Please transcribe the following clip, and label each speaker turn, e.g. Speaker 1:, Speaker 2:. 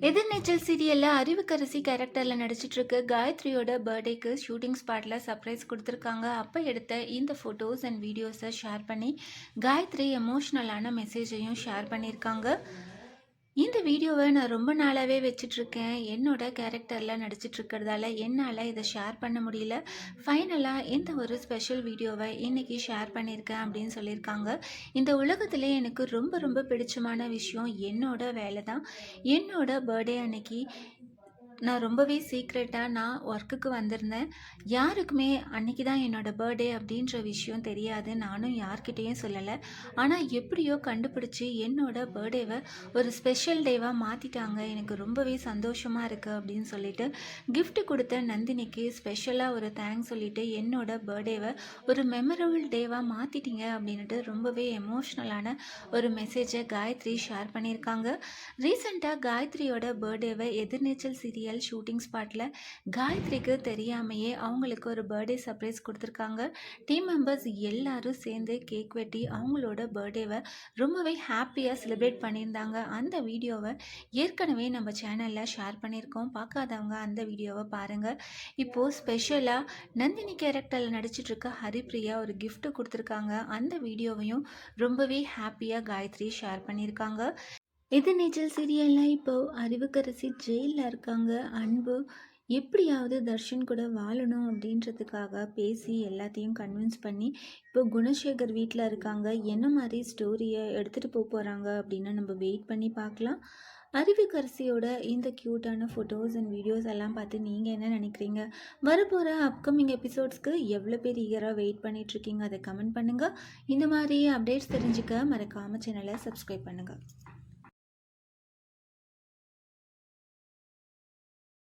Speaker 1: எதிர்நீச்சல் சீரியலில் அறிவுக்கரசி கேரக்டரில் நடிச்சிட்ருக்க காயத்ரியோட பர்த்டேக்கு ஷூட்டிங் ஸ்பாட்டில் சர்ப்ரைஸ் கொடுத்துருக்காங்க. அப்போ எடுத்த இந்த ஃபோட்டோஸ் அண்ட் வீடியோஸை ஷேர் பண்ணி காயத்ரி எமோஷ்னலான மெசேஜையும் ஷேர் பண்ணியிருக்காங்க இந்த வீடியோவை நான் ரொம்ப நாளாகவே வச்சிட்ருக்கேன். என்னோட கேரக்டரில் நடிச்சிட்ருக்கிறதால என்னால் இதை ஷேர் பண்ண முடியல. ஃபைனலாக இந்த ஒரு ஸ்பெஷல் வீடியோவை இன்றைக்கி ஷேர் பண்ணியிருக்கேன் அப்படின்னு சொல்லியிருக்காங்க இந்த உலகத்திலே எனக்கு ரொம்ப ரொம்ப பிடிச்சமான விஷயம் என்னோட வேலை தான் என்னோட பர்த்டே அன்னைக்கு நான் ரொம்பவே சீக்ரெட்டாக நான் ஒர்க்குக்கு வந்திருந்தேன். யாருக்குமே அன்னைக்கு தான் என்னோடய பர்த்டே அப்படின்ற விஷயம் தெரியாது. நானும் யார்கிட்டேயும் சொல்லலை. ஆனால் எப்படியோ கண்டுபிடிச்சி என்னோட பர்த்டேவை ஒரு ஸ்பெஷல் டேவாக மாற்றிட்டாங்க எனக்கு ரொம்பவே சந்தோஷமாக இருக்குது அப்படின்னு சொல்லிட்டு கிஃப்ட் கொடுத்த நந்தினிக்கு ஸ்பெஷலாக ஒரு தேங்க்ஸ் சொல்லிட்டு என்னோட பர்த்டேவை ஒரு மெமரபிள் டேவாக மாற்றிட்டீங்க அப்படின்ட்டு ரொம்பவே எமோஷ்னலான ஒரு மெசேஜை காயத்ரி ஷேர் பண்ணியிருக்காங்க. ரீசெண்டாக காயத்ரியோட பர்த்டேவை எதிர்நீச்சல் சீரியல் ஷூட்டிங் ஸ்பாட்டில் காயத்ரிக்கு தெரியாமையே அவங்களுக்கு ஒரு பர்த்டே சர்ப்ரைஸ் கொடுத்துருக்காங்க. டீம் மெம்பர்ஸ் எல்லாரும் சேர்ந்து கேக் வெட்டி அவங்களோட பர்த்டேவை ரொம்பவே ஹாப்பியாக செலிப்ரேட் பண்ணியிருந்தாங்க. அந்த வீடியோவை ஏற்கனவே நம்ம சேனலில் ஷேர் பண்ணியிருக்கோம். பார்க்காதவங்க அந்த வீடியோவை பாருங்கள் இப்போது ஸ்பெஷலாக நந்தினி கேரக்டரில் நடிச்சிட்ருக்க ஹரிப்ரியா ஒரு கிஃப்ட்டு கொடுத்துருக்காங்க. அந்த வீடியோவையும் ரொம்பவே ஹாப்பியாக காயத்ரி ஷேர் பண்ணியிருக்காங்க. இது நீச்சல் சீரியலில் இப்போ அறிவுக்கரசி ஜெயிலில் இருக்காங்க. அன்பு எப்படியாவது தர்ஷன் கூட வாழணும் அப்படின்றதுக்காக பேசி எல்லாத்தையும் கன்வின்ஸ் பண்ணி இப்போ குணசேகர் வீட்டில் இருக்காங்க. என்ன மாதிரி ஸ்டோரியை எடுத்துகிட்டு போக போகிறாங்க அப்படின்னு நம்ம வெயிட் பண்ணி பார்க்கலாம். அறிவுக்கரசியோட இந்த க்யூட்டான ஃபோட்டோஸ் அண்ட் வீடியோஸ் எல்லாம் பார்த்து நீங்கள் என்ன நினைக்கிறீங்க? வரப்போகிற அப்கமிங் எபிசோட்ஸ்க்கு எவ்வளோ பேர் ஈகராக வெயிட் பண்ணிகிட்ருக்கீங்க அதை கமெண்ட் பண்ணுங்கள் இந்த மாதிரி அப்டேட்ஸ் தெரிஞ்சுக்க மறக்காமல் சேனலை சப்ஸ்கிரைப் பண்ணுங்கள்